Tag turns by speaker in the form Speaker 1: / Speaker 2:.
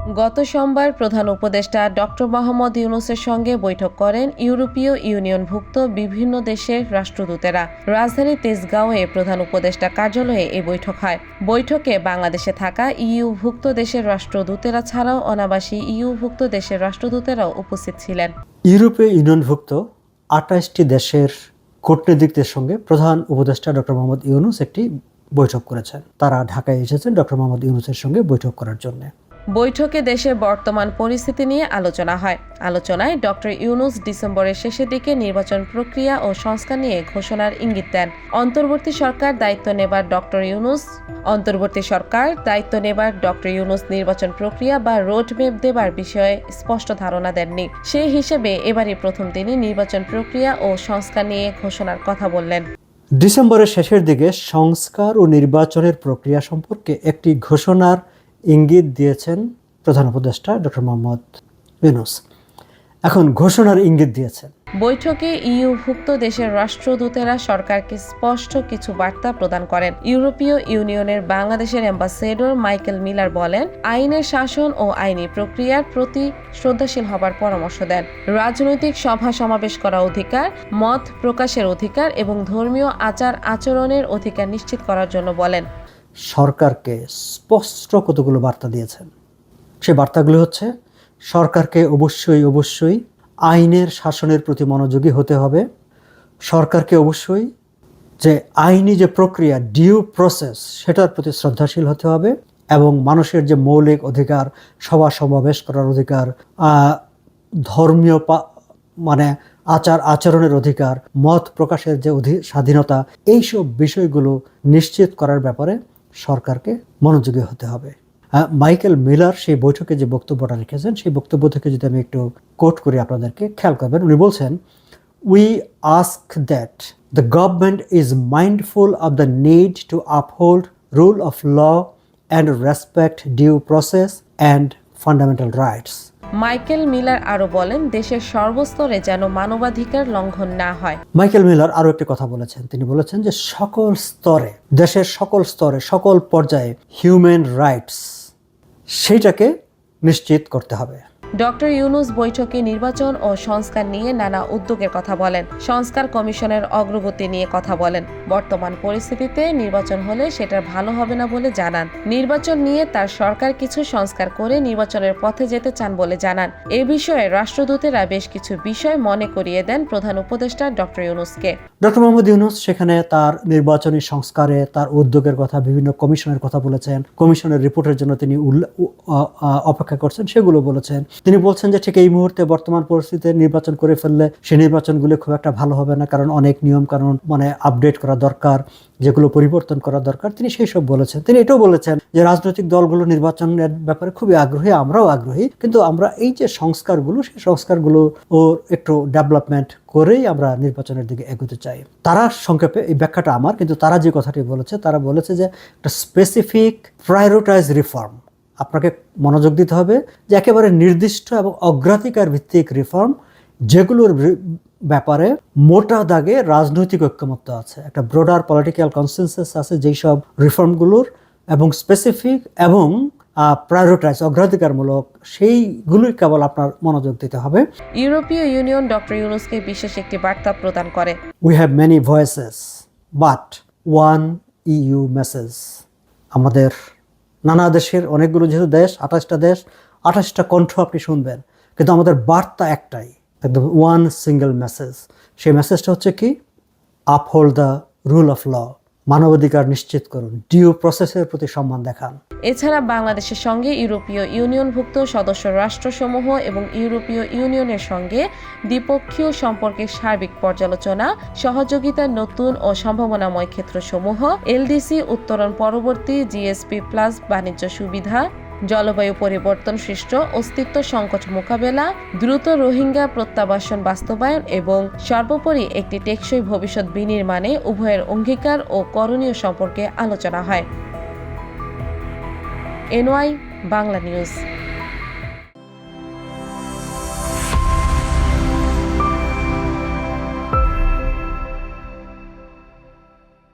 Speaker 1: গত সোমবার প্রধান উপদেষ্টা ডক্টর মোহাম্মদ ইউনুসের সঙ্গে বৈঠক করেন ইউরোপীয় ইউনিয়নভুক্ত বিভিন্ন দেশের রাষ্ট্রদূতেরা। রাজধানী তেজগাঁওয়ে প্রধান উপদেষ্টা কার্যালয়ে এই বৈঠক হয়। বৈঠকে বাংলাদেশে থাকা ইউভুক্ত দেশের রাষ্ট্রদূতেরা ছাড়াও অনাবাসী ইউভুক্ত দেশের রাষ্ট্রদূতেরাও উপস্থিত ছিলেন।
Speaker 2: ইউরোপীয় ইউনিয়নভুক্ত আঠাশটি দেশের কূটনীতিকদের সঙ্গে প্রধান উপদেষ্টা ডক্টর মোহাম্মদ ইউনুস একটি বৈঠক করেছেন। তারা ঢাকায় এসেছেন ডক্টর মোহাম্মদ ইউনুসের সঙ্গে বৈঠক করার জন্য।
Speaker 1: বৈঠকে দেশের বর্তমান পরিস্থিতি নিয়ে আলোচনা হয়। আলোচনায় ডক্টর ইউনুস ডিসেম্বরের শেষের দিকে নির্বাচন প্রক্রিয়া ও সংস্কার নিয়ে ঘোষণার ইঙ্গিত দেন। অন্তর্বর্তী সরকার দায়িত্ব নেবার ডক্টর ইউনুস, অন্তর্বর্তী সরকার দায়িত্ব নেবার ডক্টর ইউনুস নির্বাচন প্রক্রিয়া বা রোডম্যাপ দেবার বিষয়ে স্পষ্ট ধারণা দেননি। সেই হিসেবে এবারই প্রথম তিনি নির্বাচন প্রক্রিয়া ও সংস্কার নিয়ে ঘোষণার কথা বললেন।
Speaker 2: ডিসেম্বরের শেষের দিকে সংস্কার ও নির্বাচনের প্রক্রিয়া সম্পর্কে একটি ঘোষণার ইঙ্গিত দিয়েছেন প্রধান উপদেষ্টা ডক্টর মোহাম্মদ ইউনুস। এখন ঘোষণার ইঙ্গিত দিয়েছেন।
Speaker 1: বৈঠকে ইউভুক্ত দেশের রাষ্ট্রদূতেরা সরকারকে স্পষ্ট কিছু বার্তা প্রদান করেন। ইউরোপীয় ইউনিয়নের বাংলাদেশের অ্যাম্বাসেডর মাইকেল মিলার বলেন, আইনের শাসন ও আইনি প্রক্রিয়ার প্রতি শ্রদ্ধাশীল হবার পরামর্শ দেন। রাজনৈতিক সভা সমাবেশ করা অধিকার, মত প্রকাশের অধিকার এবং ধর্মীয় আচার আচরণের অধিকার নিশ্চিত করার জন্য বলেন।
Speaker 2: সরকারকে স্পষ্ট কতগুলো বার্তা দিয়েছেন। সে বার্তাগুলো হচ্ছে, সরকারকে অবশ্যই অবশ্যই আইনের শাসনের প্রতি মনোযোগী হতে হবে। সরকারকে অবশ্যই যে আইনি যে প্রক্রিয়া ডিউ প্রসেস সেটার প্রতি শ্রদ্ধাশীল হতে হবে এবং মানুষের যে মৌলিক অধিকার, সভা সমাবেশ করার অধিকার ধর্মীয় মানে আচার আচরণের অধিকার, মত প্রকাশের যে স্বাধীনতা, এইসব বিষয়গুলো নিশ্চিত করার ব্যাপারে সরকারকে মনোযোগী হতে হবে। মাইকেল মিলার সেই বৈঠকে যে বক্তব্যটা রেখেছেন, সেই বক্তব্য থেকে যদি আমি একটু কোট করি আপনাদেরকে, খেয়াল করবেন, উনি বলছেন we ask that the government is mindful of the need to uphold rule of law and respect due process and fundamental rights
Speaker 1: Michael Miller আরও বলেন, দেশের সর্বস্তরে যেন মানবাধিকার লঙ্ঘন না হয়।
Speaker 2: মাইকেল মিলার আরও একটি কথা বলেছেন। তিনি বলেছেন যে সকল স্তরে, দেশের সকল স্তরে, সকল পর্যায়ে হিউম্যান রাইটস সেইটাকে নিশ্চিত করতে হবে।
Speaker 1: ডক্টর ইউনুস বৈঠকে নির্বাচন ও সংস্কার নিয়ে নানা উদ্যোগের কথা বলেন। সংস্কার কমিশনের অগ্রগতি নিয়ে কথা বলেন। বর্তমান পরিস্থিতিতে নির্বাচন হলে সেটার ভালো হবে না বলে জানান। নির্বাচন নিয়ে তার সরকার কিছু সংস্কার করে নির্বাচনের পথে যেতে চান বলে জানান। এ বিষয়ে রাষ্ট্রদূতেরা বেশ কিছু বিষয় মনে করিয়ে দেন প্রধান উপদেষ্টা ডক্টর ইউনুসকে।
Speaker 2: ডক্টর মোহাম্মদ ইউনুস সেখানে তার নির্বাচনী সংস্কারে তার উদ্যোগের কথা, বিভিন্ন কমিশনের কথা বলেছেন। কমিশনের রিপোর্টের জন্য তিনি অপেক্ষা করছেন। সেগুলো বলেছেন। তিনি বলছেন যে ঠিক এই মুহূর্তে বর্তমান পরিস্থিতিতে নির্বাচন করে ফেললে সেই নির্বাচনগুলো খুব একটা ভালো হবে না, কারণ অনেক নিয়ম কানুন মানে আপডেট করা দরকার, যেগুলো পরিবর্তন করা দরকার। তিনি সেই সব বলেছেন। তিনি এটাও বলেছেন যে রাজনৈতিক দলগুলো নির্বাচনের ব্যাপারে খুবই আগ্রহী, আমরাও আগ্রহী, কিন্তু আমরা এই যে সংস্কারগুলো, সেই সংস্কারগুলো ওর একটু ডেভেলপমেন্ট করেই আমরা নির্বাচনের দিকে এগোতে চাই। তারা সংক্ষেপে এই ব্যাখ্যাটা আমার, কিন্তু তারা যে কথাটি বলেছে, তারা বলেছে যে একটা স্পেসিফিক প্রায়োরিটাইজ রিফর্ম আপনাকে মনোযোগ দিতে হবে যে একেবারে নির্দিষ্ট এবং অগ্রাধিকার ভিত্তিক রিফর্ম যেগুলোর ব্যাপারে মোটা দাগে রাজনৈতিক ঐক্যমত্য আছে। একটা ব্রডার পলিটিক্যাল কনসেনসাস আছে যেই সব রিফর্মগুলোর এবং স্পেসিফিক এবং প্রায়োরিটাইজ অগ্রাধিকারমূলক সেইগুলোই কেবল আপনার মনোযোগ দিতে হবে।
Speaker 1: ইউরোপীয় ইউনিয়ন ডক্টর ইউনুসকে বিশেষ একটি বার্তা প্রদান করে।
Speaker 2: We have many voices but one you message আমাদের নানা দেশের অনেকগুলো যেহেতু দেশ, আঠাশটা দেশ, আঠাশটা কণ্ঠ আপনি শুনবেন। কিন্তু আমাদের বার্তা একটাই, একদম ওয়ান সিঙ্গেল মেসেজ সেই মেসেজটা হচ্ছে কি? Uphold the rule of law মানবাধিকার নিশ্চিত করুন ডিউ প্রসেসের প্রতি সম্মান দেখান।
Speaker 1: এছাড়া বাংলাদেশের সঙ্গে ইউরোপীয় ইউনিয়নভুক্ত সদস্য রাষ্ট্রসমূহ এবং ইউরোপীয় ইউনিয়নের সঙ্গে দ্বিপক্ষীয় সম্পর্কের সার্বিক পর্যালোচনা সহযোগিতার নতুন ও সম্ভাবনাময় ক্ষেত্রসমূহ, এলডিসি, উত্তরণ পরবর্তী, জিএসপি প্লাস বাণিজ্য সুবিধা জলবায়ু পরিবর্তন সৃষ্ট অস্তিত্ব সংকট মোকাবেলা, দ্রুত রোহিঙ্গা প্রত্যাবাসন বাস্তবায়ন এবং সর্বোপরি একটি টেকসই ভবিষ্যৎ বিনির্মাণে উভয়ের অঙ্গীকার ও করণীয় সম্পর্কে আলোচনা হয়। NY Bangla news.